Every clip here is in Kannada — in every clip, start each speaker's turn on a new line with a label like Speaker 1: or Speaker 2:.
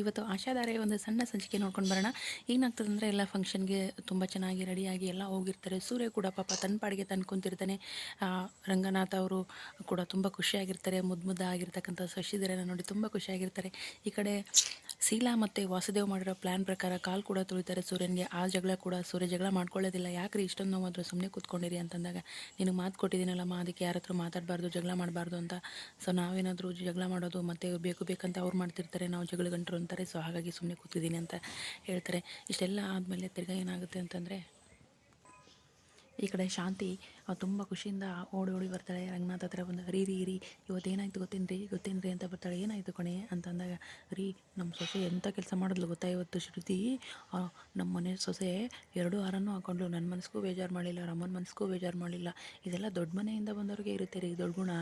Speaker 1: ಇವತ್ತು ಆಶಾಧಾರೆ ಒಂದು ಸಣ್ಣ ಸಂಚಿಕೆ ನೋಡ್ಕೊಂಡು ಬರೋಣ. ಏನಾಗ್ತದೆ ಅಂದರೆ ಎಲ್ಲ ಫಂಕ್ಷನ್ಗೆ ತುಂಬ ಚೆನ್ನಾಗಿ ರೆಡಿಯಾಗಿ ಎಲ್ಲ ಹೋಗಿರ್ತಾರೆ. ಸೂರ್ಯ ಕೂಡ ಪಾಪ ತನ್ನ ಪಾಡಿಗೆ ತಂದು ರಂಗನಾಥ ಅವರು ಕೂಡ ತುಂಬ ಖುಷಿಯಾಗಿರ್ತಾರೆ. ಮುದ್ದು ಮುದ್ದಾಗಿರ್ತಕ್ಕಂಥ ಶಶಿಧರನ ನೋಡಿ ತುಂಬ ಖುಷಿಯಾಗಿರ್ತಾರೆ. ಈ ಕಡೆ ಶೀಲಾ ಮತ್ತು ವಾಸುದೇವ್ ಮಾಡಿರೋ ಪ್ಲ್ಯಾನ್ ಪ್ರಕಾರ ಕಾಲು ಕೂಡ ತುಳಿತಾರೆ ಸೂರ್ಯನಿಗೆ. ಆ ಜಗಳ ಕೂಡ ಸೂರ್ಯ ಜಗಳ ಮಾಡ್ಕೊಳ್ಳೋದಿಲ್ಲ. ಯಾಕ್ರಿ ಇಷ್ಟೊಂದು ನಾವು ಮಾತ್ರ ಸುಮ್ಮನೆ ಕೂತ್ಕೊಂಡಿರಿ ಅಂತಂದಾಗ ನಿನಗೆ ಮಾತು ಕೊಟ್ಟಿದ್ದೀನಲ್ಲಮ್ಮ ಅದಕ್ಕೆ ಯಾರ ಹತ್ರ ಮಾತಾಡಬಾರ್ದು, ಜಗಳ ಮಾಡಬಾರ್ದು ಅಂತ. ಸೊ ನಾವೇನಾದರೂ ಜಗಳ ಮಾಡೋದು ಮತ್ತು ಬೇಕು ಬೇಕಂತ ಅವ್ರು ಮಾಡ್ತಿರ್ತಾರೆ. ನಾವು ಜಗಳ ಗಂಟರು ಅಂತಾರೆ. ಸೊ ಹಾಗಾಗಿ ಸುಮ್ಮನೆ ಕೂತಿದ್ದೀನಿ ಅಂತ ಹೇಳ್ತಾರೆ. ಇಷ್ಟೆಲ್ಲ ಆದಮೇಲೆ ತಿರ್ಗಾ ಏನಾಗುತ್ತೆ ಅಂತಂದರೆ ಈ ಕಡೆ ಶಾಂತಿ ತುಂಬ ಖುಷಿಯಿಂದ ಓಡಿ ಓಡಿ ಬರ್ತಾಳೆ. ರಂಗನಾಥ್ ಹತ್ರ ಬಂದಾಗ, ರೀ ರೀ ರೀ ಇವತ್ತು ಏನಾಯ್ತು ಗೊತ್ತೇನ್ರಿ? ಗೊತ್ತೇನ್ರಿ ಅಂತ ಬರ್ತಾಳೆ. ಏನಾಯಿತು ಕೊಣೆ? ಅಂತ ಅಂದಾಗ, ರೀ ನಮ್ಮ ಸೊಸೆ ಎಂಥ ಕೆಲಸ ಮಾಡಿದ್ಲು ಗೊತ್ತಾ ಇವತ್ತು ಶ್ರುತಿ? ನಮ್ಮ ಮನೆ ಸೊಸೆ ಎರಡು ಹಾರನ್ನು ಹಾಕೊಂಡ್ಲು ನನ್ನ ಮನಸ್ಸಿಗೂ ಬೇಜಾರು ಮಾಡಿಲ್ಲ ರಮ್ಮನ ಮನಸ್ಸಿಗೂ ಬೇಜಾರು ಮಾಡಿಲ್ಲ ಇದೆಲ್ಲ ದೊಡ್ಡ ಮನೆಯಿಂದ ಬಂದವ್ರಿಗೆ ಇರುತ್ತೆ ರೀ. ದೊಡ್ಡ ಗುಣ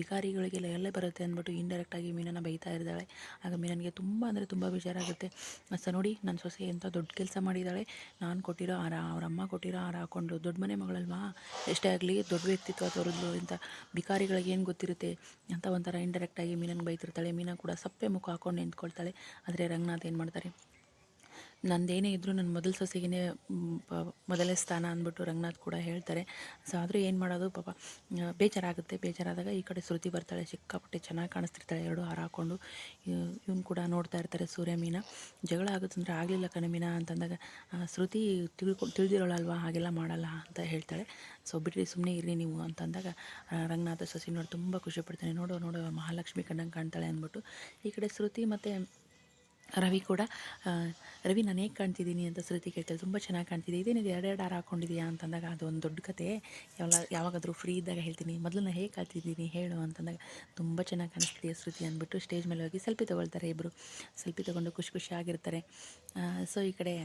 Speaker 1: ಬಿಕಾರಿಗಳಿಗೆಲ್ಲ ಎಲ್ಲೇ ಬರುತ್ತೆ ಅಂದ್ಬಿಟ್ಟು ಇಂಡೈರೆಕ್ಟಾಗಿ ಮೀನನ್ನು ಬೈತಾ ಇದ್ದಾಳೆ ಆಗ ಮೀನನಿಗೆ ತುಂಬ ಅಂದರೆ ತುಂಬ ಬೇಜಾರಾಗುತ್ತೆ. ಸ ನೋಡಿ ನನ್ನ ಸೊಸೆ ಎಂಥ ದೊಡ್ಡ ಕೆಲಸ ಮಾಡಿದ್ದಾಳೆ. ನಾನು ಕೊಟ್ಟಿರೋ ಹಾರ ಅವರಮ್ಮ ಕೊಟ್ಟಿರೋ ಹಾರ ಹಾಕೊಂಡು ದೊಡ್ಡ ಮನೆ ಮಗಳಲ್ವಾ? ಎಷ್ಟೇ ಆಗಲಿ ದೊಡ್ಡ ವ್ಯಕ್ತಿತ್ವ ತೋರಿದ್ಲು ಇಂಥ ಭಿಕಾರಿಗಳಿಗೆ ಏನು ಗೊತ್ತಿರುತ್ತೆ? ಅಂತ ಒಂಥರ ಇಂಡೈರೆಕ್ಟಾಗಿ ಮೀನನ್ನು ಬೈತಿರ್ತಾಳೆ, ಮೀನ ಕೂಡ ಸಪ್ಪೆ ಮುಖ ಹಾಕೊಂಡು ನಿಂತ್ಕೊಳ್ತಾಳೆ. ಆದರೆ ರಂಗನಾಥ್ ಏನು ಮಾಡ್ತಾರೆ? ನಂದೇನೇ ಇದ್ದರೂ ನನ್ನ ಮೊದಲ ಸೊಸೆಗೇ ಮೊದಲೇ ಸ್ಥಾನ ಅಂದ್ಬಿಟ್ಟು ರಂಗನಾಥ್ ಕೂಡ ಹೇಳ್ತಾರೆ. ಸೊ ಆದರೂ ಏನು ಮಾಡೋದು ಪಾಪ ಬೇಜಾರಾಗುತ್ತೆ. ಬೇಜಾರಾದಾಗ ಈ ಕಡೆ ಶ್ರುತಿ ಬರ್ತಾಳೆ, ಸಿಕ್ಕಾಪಟ್ಟೆ ಚೆನ್ನಾಗಿ ಕಾಣಿಸ್ತಿರ್ತಾಳೆ. ಎರಡು ಹಾರ ಹಾಕೊಂಡು ಇವನು ಕೂಡ ನೋಡ್ತಾ ಇರ್ತಾರೆ ಸೂರ್ಯ ಮೀನ. ಜಗಳ ಆಗುತ್ತಂದ್ರೆ ಆಗಲಿಲ್ಲ ಕಣೆ ಮೀನ ಅಂತಂದಾಗ ಶ್ರುತಿ ತಿಳ್ಕೊ, ತಿಳಿದಿರೋಳಲ್ವಾ? ಹಾಗೆಲ್ಲ ಮಾಡಲ್ಲ ಅಂತ ಹೇಳ್ತಾಳೆ. ಸೊ ಬಿಡ್ರಿ ಸುಮ್ಮನೆ ಇರ್ರಿ ನೀವು ಅಂತಂದಾಗ ರಂಗನಾಥ ಸೊಸಿ ನೋಡಿ ತುಂಬ ಖುಷಿ ಪಡ್ತಾನೆ. ನೋಡು ನೋಡು, ಮಹಾಲಕ್ಷ್ಮಿ ಕಣ್ಣಂಗೆ ಕಾಣ್ತಾಳೆ ಅಂದ್ಬಿಟ್ಟು ಈ ಕಡೆ ಶ್ರುತಿ ಮತ್ತು ರವಿ ಕೂಡ ರವಿ, ನಾನು ಹೇಗೆ ಕಾಣ್ತಿದ್ದೀನಿ ಅಂತ ಶ್ರುತಿ ಕೇಳ್ತಾರೆ ತುಂಬ ಚೆನ್ನಾಗಿ ಕಾಣ್ತಿದೆ. ಇದೇನಿದೆ ಎರಡೆರಡು ಹಾರ ಹಾಕೊಂಡಿದ್ಯಾ? ಅಂತಂದಾಗ, ಅದು ಒಂದು ದೊಡ್ಡ ಕತೆ. ಯಾವಾಗ ಯಾವಾಗಾದರೂ ಫ್ರೀ ಇದ್ದಾಗ ಹೇಳ್ತೀನಿ. ಮೊದಲು ನಾನು ಹೇಗೆ ಕಾಣ್ತಿದ್ದೀನಿ ಹೇಳು ಅಂತಂದಾಗ, ತುಂಬ ಚೆನ್ನಾಗಿ ಕಾಣಿಸ್ತಿದೆಯಾ ಶ್ರುತಿ ಅಂದ್ಬಿಟ್ಟು ಸ್ಟೇಜ್ ಮೇಲೆ ಹೋಗಿ ಸೆಲ್ಫಿ ತೊಗೊಳ್ತಾರೆ ಇಬ್ಬರು ಸೆಲ್ಫಿ ತೊಗೊಂಡು ಖುಷಿ ಖುಷಿಯಾಗಿರ್ತಾರೆ ಸೊ ಈ ಕಡೆ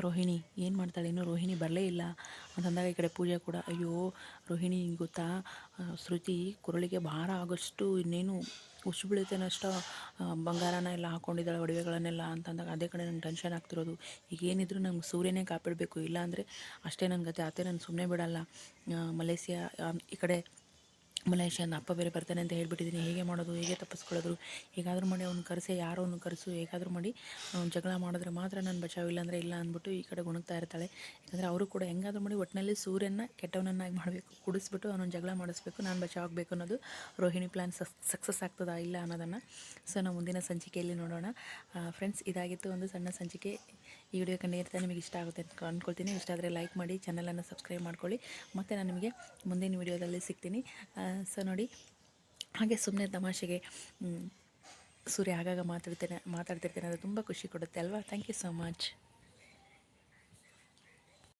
Speaker 1: ರೋಹಿಣಿ, ಏನು ಮಾಡ್ತಾಳೆ? ಇನ್ನೂ ರೋಹಿಣಿ ಬರಲೇ ಇಲ್ಲ. ಅಂತಂದಾಗ ಈ ಕಡೆ ಪೂಜೆ ಕೂಡ, ಅಯ್ಯೋ, ರೋಹಿಣಿ ಗೊತ್ತಾ? ಶ್ರುತಿ ಕುರಳಿಗೆ ಭಾರ ಆಗೋಷ್ಟು ಇನ್ನೇನು ಉಸು ಬೀಳುತ್ತೇನಷ್ಟು ಬಂಗಾರನ ಎಲ್ಲ ಹಾಕ್ಕೊಂಡಿದ್ದಾಳೆ ಒಡವೆಗಳನ್ನೆಲ್ಲ. ಅಂತಂದಾಗ ಅದೇ ಕಡೆ ನಂಗೆ ಟೆನ್ಷನ್ ಆಗ್ತಿರೋದು. ಈಗ ಏನಿದ್ರು ನಂಗೆ ಸೂರ್ಯನೇ ಕಾಪಾಡಬೇಕು. ಇಲ್ಲಾಂದರೆ ಅಷ್ಟೇ ನನ್ನ ಗತಿ ನಾನು ಸುಮ್ಮನೆ ಬಿಡಲ್ಲ. ಮಲೇಷಿಯಾ ಈ ಕಡೆ ಮಲೇಷಿಯಿಂದ ಅಪ್ಪ ಬೇರೆ ಬರ್ತಾನೆ ಅಂತ ಹೇಳಿಬಿಟ್ಟಿದ್ದೀನಿ. ಹೇಗೆ ಮಾಡೋದು, ಹೇಗೆ ತಪ್ಪಿಸ್ಕೊಳ್ಳೋದು, ಹೇಗಾದರೂ ಮಾಡಿ ಅವ್ನು ಕರೆಸೆ, ಯಾರೋ ಅವ್ನು ಕರೆಸು, ಹೇಗಾದರೂ ಮಾಡಿ ಅವ್ನು ಜಗಳ ಮಾಡಿದ್ರೆ ಮಾತ್ರ ನಾನು ಬಚಾವ್ ಇಲ್ಲಾಂದರೆ ಇಲ್ಲ ಅಂದ್ಬಿಟ್ಟು ಈ ಕಡೆ ಗುಣಗ್ತಾ ಇರ್ತಾಳೆ. ಯಾಕಂದರೆ ಅವರು ಕೂಡ ಹೆಂಗಾದರೂ ಮಾಡಿ ಒಟ್ಟಿನಲ್ಲಿ ಸೂರ್ಯನ ಕೆಟ್ಟವನನ್ನಾಗಿ ಮಾಡಬೇಕು. ಕುಡಿಸ್ಬಿಟ್ಟು ಅವನನ್ನು ಜಗಳ ಮಾಡಿಸ್ಬೇಕು, ನಾನು ಬಚಾವ್ ಆಗಬೇಕು ಅನ್ನೋದು ರೋಹಿಣಿ ಪ್ಲ್ಯಾನ್ ಸಕ್ಸಸ್ ಆಗ್ತದಾ ಇಲ್ಲ ಅನ್ನೋದನ್ನು. ಸೊ ನಾವು ಮುಂದಿನ ಸಂಚಿಕೆಯಲ್ಲಿ ನೋಡೋಣ. ಫ್ರೆಂಡ್ಸ್ ಇದಾಗಿತ್ತು ಒಂದು ಸಣ್ಣ ಸಂಚಿಕೆ. ಈ ವಿಡಿಯೋ ಖಂಡಿತ ನಿಮಗೆ ಇಷ್ಟ ಆಗುತ್ತೆ ಅಂತ ಅಂದ್ಕೊಳ್ತೀನಿ ಇಷ್ಟ ಆದರೆ ಲೈಕ್ ಮಾಡಿ ಚಾನಲನ್ನು ಸಬ್ಸ್ಕ್ರೈಬ್ ಮಾಡ್ಕೊಳ್ಳಿ. ಮತ್ತು ನಾನು ನಿಮಗೆ ಮುಂದಿನ ವಿಡಿಯೋದಲ್ಲಿ ಸಿಗ್ತೀನಿ. ಸೊ ನೋಡಿ. ಹಾಗೆ ಸುಮ್ಮನೆ ತಮಾಷೆಗೆ ಸೂರ್ಯ ಆಗಾಗ ಮಾತಾಡ್ತೇನೆ, ಮಾತಾಡ್ತಿರ್ತೇನೆ. ಅದು ತುಂಬ ಖುಷಿ ಕೊಡುತ್ತೆ ಅಲ್ವಾ? Thank you so much